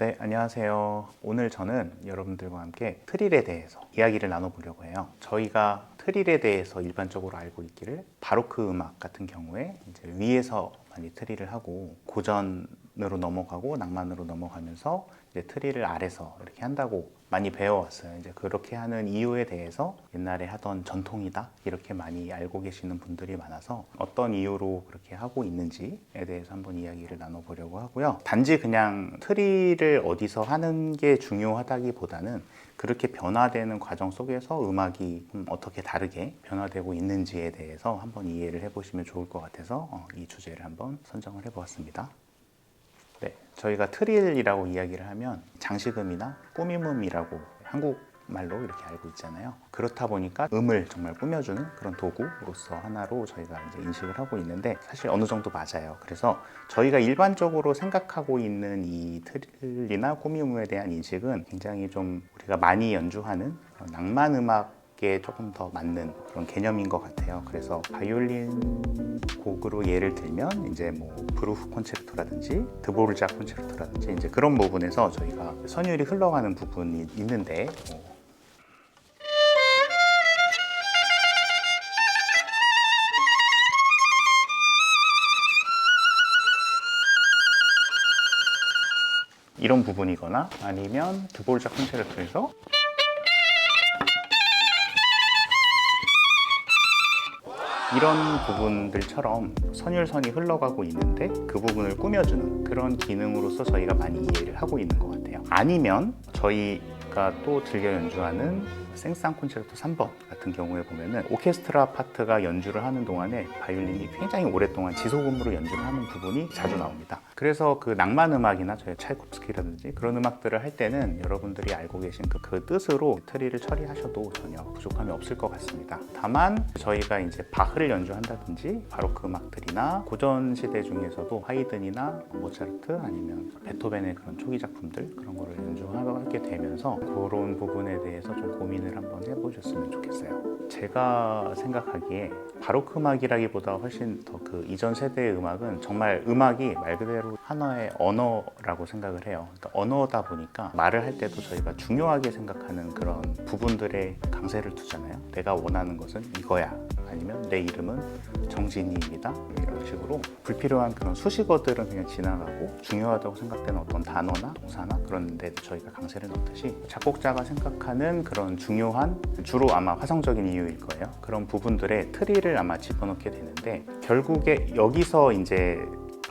네, 안녕하세요. 오늘 저는 여러분들과 함께 트릴에 대해서 이야기를 나눠보려고 해요. 저희가 트릴에 대해서 일반적으로 알고 있기를 바로크 음악 같은 경우에 이제 위에서 많이 트릴을 하고 고전 으로 넘어가고 낭만으로 넘어가면서 이제 트릴을 아래서 이렇게 한다고 많이 배워왔어요. 이제 그렇게 하는 이유에 대해서 옛날에 하던 전통이다 이렇게 많이 알고 계시는 분들이 많아서 어떤 이유로 그렇게 하고 있는지에 대해서 한번 이야기를 나눠보려고 하고요. 단지 그냥 트릴을 어디서 하는 게 중요하다기보다는 그렇게 변화되는 과정 속에서 음악이 좀 어떻게 다르게 변화되고 있는지에 대해서 한번 이해를 해보시면 좋을 것 같아서 어, 이 주제를 한번 선정을 해보았습니다. 네, 저희가 트릴이라고 이야기를 하면 장식음이나 꾸밈음이라고 한국 말로 이렇게 알고 있잖아요. 그렇다 보니까 음을 정말 꾸며주는 그런 도구로서 하나로 저희가 이제 인식을 하고 있는데 사실 어느 정도 맞아요. 그래서 저희가 일반적으로 생각하고 있는 이 트릴이나 꾸밈음에 대한 인식은 굉장히 좀 우리가 많이 연주하는 낭만 음악 에 조금 더 맞는 그런 개념인 것 같아요. 그래서 바이올린 곡으로 예를 들면 이제 뭐 브루프 콘체르토라든지 드보르작 콘체르토라든지 이제 그런 부분에서 저희가 선율이 흘러가는 부분이 있는데 뭐 이런 부분이거나 아니면 드보르작 콘체르토에서 이런 부분들처럼 선율선이 흘러가고 있는데 그 부분을 꾸며주는 그런 기능으로서 저희가 많이 이해를 하고 있는 것 같아요. 아니면 저희 가 또 즐겨 연주하는 생쌍 콘체르토 3번 같은 경우에 보면은 오케스트라 파트가 연주를 하는 동안에 바이올린이 굉장히 오랫동안 지속음으로 연주를 하는 부분이 자주 나옵니다. 그래서 그 낭만 음악이나 저희 차이콥스키라든지 그런 음악들을 할 때는 여러분들이 알고 계신 그, 그 뜻으로 트리를 처리하셔도 전혀 부족함이 없을 것 같습니다. 다만 저희가 이제 바흐를 연주한다든지 바로크 음악들이나 고전 시대 중에서도 하이든이나 모차르트 아니면 베토벤의 그런 초기 작품들 그런 거를 연주하게 되면서 그런 부분에 대해서 좀 고민을 한번 해보셨으면 좋겠어요. 제가 생각하기에 바로크 음악이라기보다 훨씬 더 그 이전 세대의 음악은 정말 음악이 말 그대로 하나의 언어라고 생각을 해요. 그러니까 언어다 보니까 말을 할 때도 저희가 중요하게 생각하는 그런 부분들에 강세를 두잖아요. 내가 원하는 것은 이거야. 아니면 내 이름은 정진이입니다. 이런 식으로 불필요한 그런 수식어들은 그냥 지나가고 중요하다고 생각되는 어떤 단어나 동사나 그런 데 저희가 강세를 넣듯이 작곡자가 생각하는 그런 중요한 주로 아마 화성적인 이유일 거예요. 그런 부분들의 트리를 아마 집어넣게 되는데 결국에 여기서 이제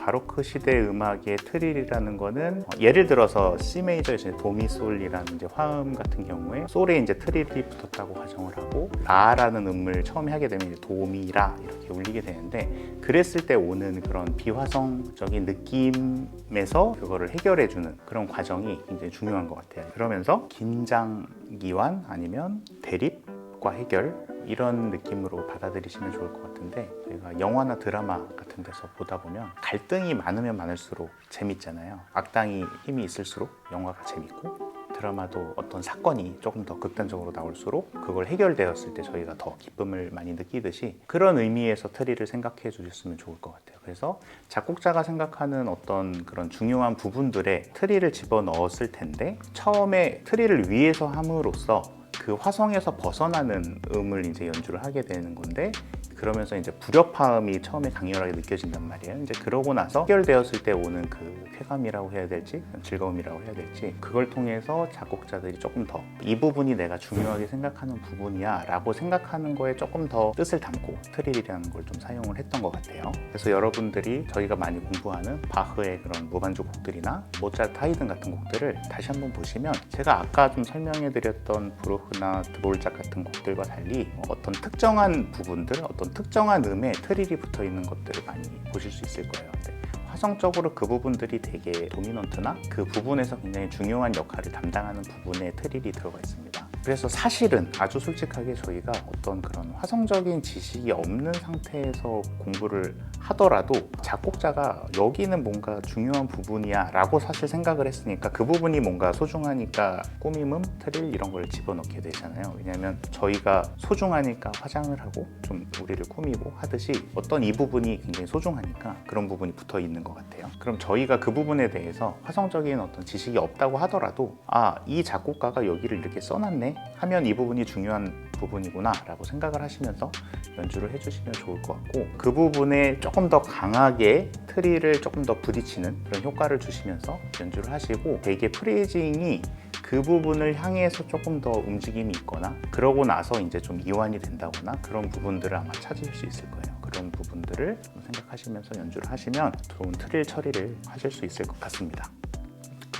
바로크 시대 음악의 트릴이라는 거는 어, 예를 들어서 C 메이저에서 도미솔이라는 이제 화음 같은 경우에 솔에 이제 트릴이 붙었다고 가정을 하고 라라는 음을 처음에 하게 되면 이제 도미라 이렇게 울리게 되는데 그랬을 때 오는 그런 비화성적인 느낌에서 그거를 해결해 주는 그런 과정이 굉장히 중요한 것 같아요. 그러면서 긴장 기완 아니면 대립 과 해결 이런 느낌으로 받아들이시면 좋을 것 같은데 저희가 영화나 드라마 같은 데서 보다 보면 갈등이 많으면 많을수록 재밌잖아요. 악당이 힘이 있을수록 영화가 재밌고 드라마도 어떤 사건이 조금 더 극단적으로 나올수록 그걸 해결되었을 때 저희가 더 기쁨을 많이 느끼듯이 그런 의미에서 트리를 생각해 주셨으면 좋을 것 같아요. 그래서 작곡자가 생각하는 어떤 그런 중요한 부분들에 트리를 집어 넣었을 텐데 처음에 트리를 위에서 함으로써 그 화성에서 벗어나는 음을 이제 연주를 하게 되는 건데 그러면서 이제 불협화음이 처음에 강렬하게 느껴진단 말이에요. 이제 그러고 나서 해결되었을 때 오는 그 쾌감이라고 해야 될지 즐거움이라고 해야 될지 그걸 통해서 작곡자들이 조금 더 이 부분이 내가 중요하게 생각하는 부분이야 라고 생각하는 거에 조금 더 뜻을 담고 트릴이라는 걸 좀 사용을 했던 것 같아요. 그래서 여러분들이 저희가 많이 공부하는 바흐의 그런 무반주 곡들이나 모차르트 하이든 같은 곡들을 다시 한번 보시면 제가 아까 좀 설명해 드렸던 브로흐나 드볼작 같은 곡들과 달리 어떤 특정한 부분들, 어떤 특정한 음에 트릴이 붙어 있는 것들을 많이 보실 수 있을 거예요. 네. 화성적으로 그 부분들이 되게 도미넌트나 그 부분에서 굉장히 중요한 역할을 담당하는 부분에 트릴이 들어가 있습니다. 그래서 사실은 아주 솔직하게 저희가 어떤 그런 화성적인 지식이 없는 상태에서 공부를 하더라도 작곡자가 여기는 뭔가 중요한 부분이야 라고 사실 생각을 했으니까 그 부분이 뭔가 소중하니까 꾸밈음, 트릴 이런 걸 집어넣게 되잖아요. 왜냐하면 저희가 소중하니까 화장을 하고 좀 우리를 꾸미고 하듯이 어떤 이 부분이 굉장히 소중하니까 그런 부분이 붙어 있는 것 같아요. 그럼 저희가 그 부분에 대해서 화성적인 어떤 지식이 없다고 하더라도 아, 이 작곡가가 여기를 이렇게 써놨네 하면 이 부분이 중요한 부분이구나 라고 생각을 하시면서 연주를 해주시면 좋을 것 같고 그 부분에 조금 더 강하게 트리를 조금 더 부딪히는 그런 효과를 주시면서 연주를 하시고 되게 프레이징이 그 부분을 향해서 조금 더 움직임이 있거나 그러고 나서 이제 좀 이완이 된다거나 그런 부분들을 아마 찾으실 수 있을 거예요. 그런 부분들을 좀 생각하시면서 연주를 하시면 좋은 트릴 처리를 하실 수 있을 것 같습니다.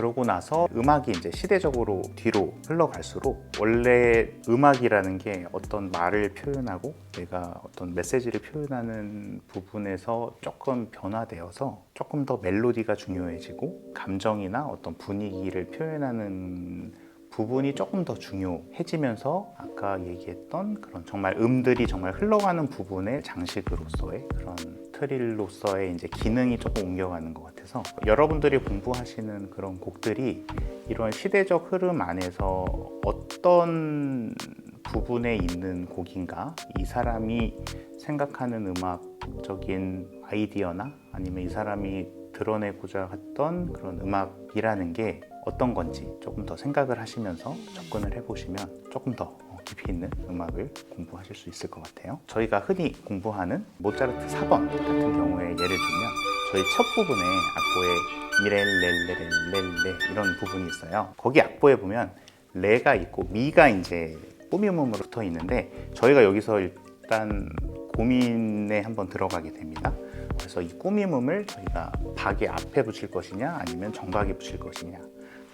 그러고 나서 음악이 이제 시대적으로 뒤로 흘러갈수록 원래 음악이라는 게 어떤 말을 표현하고 내가 어떤 메시지를 표현하는 부분에서 조금 변화되어서 조금 더 멜로디가 중요해지고 감정이나 어떤 분위기를 표현하는 부분이 조금 더 중요해지면서 아까 얘기했던 그런 정말 음들이 정말 흘러가는 부분의 장식으로서의 그런 트릴로서의 이제 기능이 조금 옮겨가는 것 같아서 여러분들이 공부하시는 그런 곡들이 이런 시대적 흐름 안에서 어떤 부분에 있는 곡인가? 이 사람이 생각하는 음악적인 아이디어나 아니면 이 사람이 드러내고자 했던 그런 음악이라는 게 어떤 건지 조금 더 생각을 하시면서 접근을 해보시면 조금 더 깊이 있는 음악을 공부하실 수 있을 것 같아요. 저희가 흔히 공부하는 모차르트 4번 같은 경우에 예를 들면 저희 첫 부분에 악보에 미렐렐레렐레 이런 부분이 있어요. 거기 악보에 보면 레가 있고 미가 이제 꾸미음으로 붙어 있는데 저희가 여기서 일단 고민에 한번 들어가게 됩니다. 그래서 이 꾸밈음을 저희가 박의 앞에 붙일 것이냐 아니면 정박에 붙일 것이냐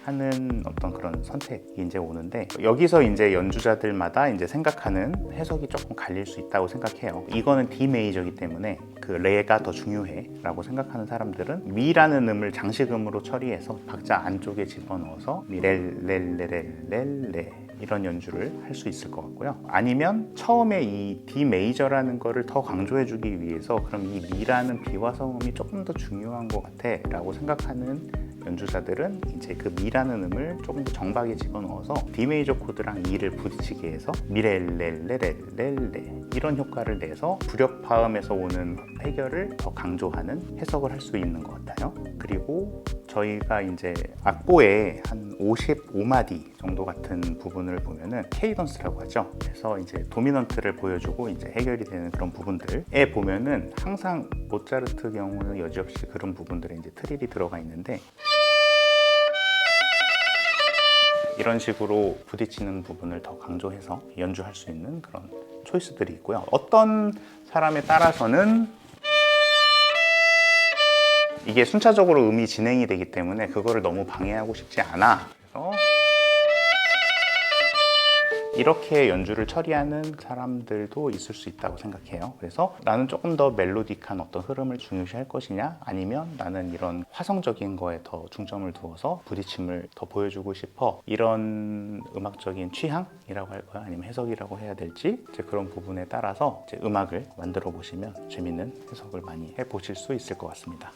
하는 어떤 그런 선택이 이제 오는데 여기서 이제 연주자들마다 이제 생각하는 해석이 조금 갈릴 수 있다고 생각해요. 이거는 D 메이저이기 때문에 그 레가 더 중요해라고 생각하는 사람들은 미라는 음을 장식음으로 처리해서 박자 안쪽에 집어넣어서 미렐렐레렐레 이런 연주를 할 수 있을 것 같고요. 아니면 처음에 이 D 메이저라는 거를 더 강조해주기 위해서 그럼 이 미라는 비화성음이 조금 더 중요한 것 같아라고 생각하는 연주자들은 이제 그 미라는 음을 조금 더 정박에 집어넣어서 D 메이저 코드랑 E를 부딪히게 해서 미렐렐레렐레 이런 효과를 내서 불협화음에서 오는 해결을 더 강조하는 해석을 할 수 있는 것 같아요. 그리고 저희가 이제 악보에 한 55마디 정도 같은 부분을 보면은 케이던스라고 하죠. 그래서 이제 도미넌트를 보여주고 이제 해결이 되는 그런 부분들에 보면은 항상 모차르트 경우는 여지없이 그런 부분들에 이제 트릴이 들어가 있는데 이런 식으로 부딪히는 부분을 더 강조해서 연주할 수 있는 그런 초이스들이 있고요. 어떤 사람에 따라서는 이게 순차적으로 음이 진행이 되기 때문에 그거를 너무 방해하고 싶지 않아. 이렇게 연주를 처리하는 사람들도 있을 수 있다고 생각해요. 그래서 나는 조금 더 멜로딕한 어떤 흐름을 중요시할 것이냐, 아니면 나는 이런 화성적인 거에 더 중점을 두어서 부딪힘을 더 보여주고 싶어. 이런 음악적인 취향이라고 할까요? 아니면 해석이라고 해야 될지 그런 부분에 따라서 음악을 만들어 보시면 재밌는 해석을 많이 해 보실 수 있을 것 같습니다.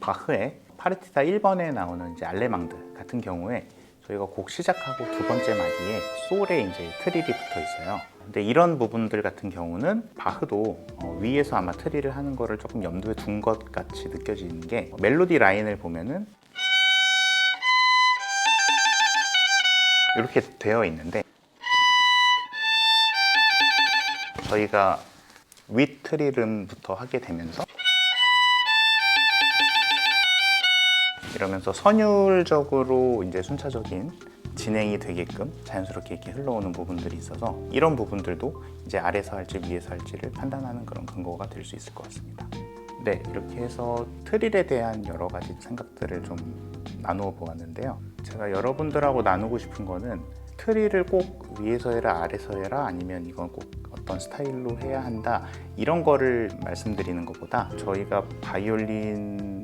바흐의 파르티타 1번에 나오는 이제 알레망드 같은 경우에 저희가 곡 시작하고 두 번째 마디에 솔에 이제 트릴이 붙어 있어요. 근데 이런 부분들 같은 경우는 바흐도 어, 위에서 아마 트릴을 하는 거를 조금 염두에 둔 것 같이 느껴지는 게 멜로디 라인을 보면은 이렇게 되어 있는데 저희가 윗 트릴음부터 하게 되면서 이러면서 선율적으로 이제 순차적인 진행이 되게끔 자연스럽게 이렇게 흘러오는 부분들이 있어서 이런 부분들도 이제 아래서 할지 위에서 할지를 판단하는 그런 근거가 될 수 있을 것 같습니다. 네, 이렇게 해서 트릴에 대한 여러 가지 생각들을 좀 나누어 보았는데요. 제가 여러분들하고 나누고 싶은 거는 트릴을 꼭 위에서 해라, 아래서 해라, 아니면 이건 꼭 어떤 스타일로 해야 한다 이런 거를 말씀드리는 것보다 저희가 바이올린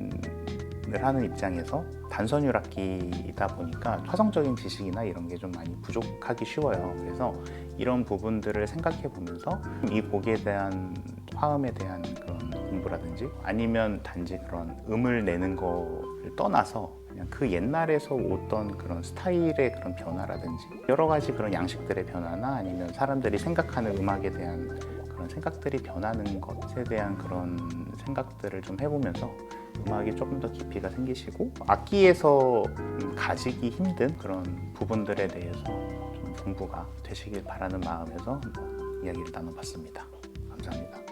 을 하는 입장에서 단선율 악기이다 보니까 화성적인 지식이나 이런 게 좀 많이 부족하기 쉬워요. 그래서 이런 부분들을 생각해 보면서 이 곡에 대한 화음에 대한 그런 공부라든지 아니면 단지 그런 음을 내는 거를 떠나서 그냥 그 옛날에서 오던 그런 스타일의 그런 변화라든지 여러 가지 그런 양식들의 변화나 아니면 사람들이 생각하는 음악에 대한 그런 생각들이 변하는 것에 대한 그런 생각들을 좀 해보면서 음악이 조금 더 깊이가 생기시고 악기에서 음, 가지기 힘든 그런 부분들에 대해서 좀 공부가 되시길 바라는 마음에서 이야기를 나눠봤습니다. 감사합니다.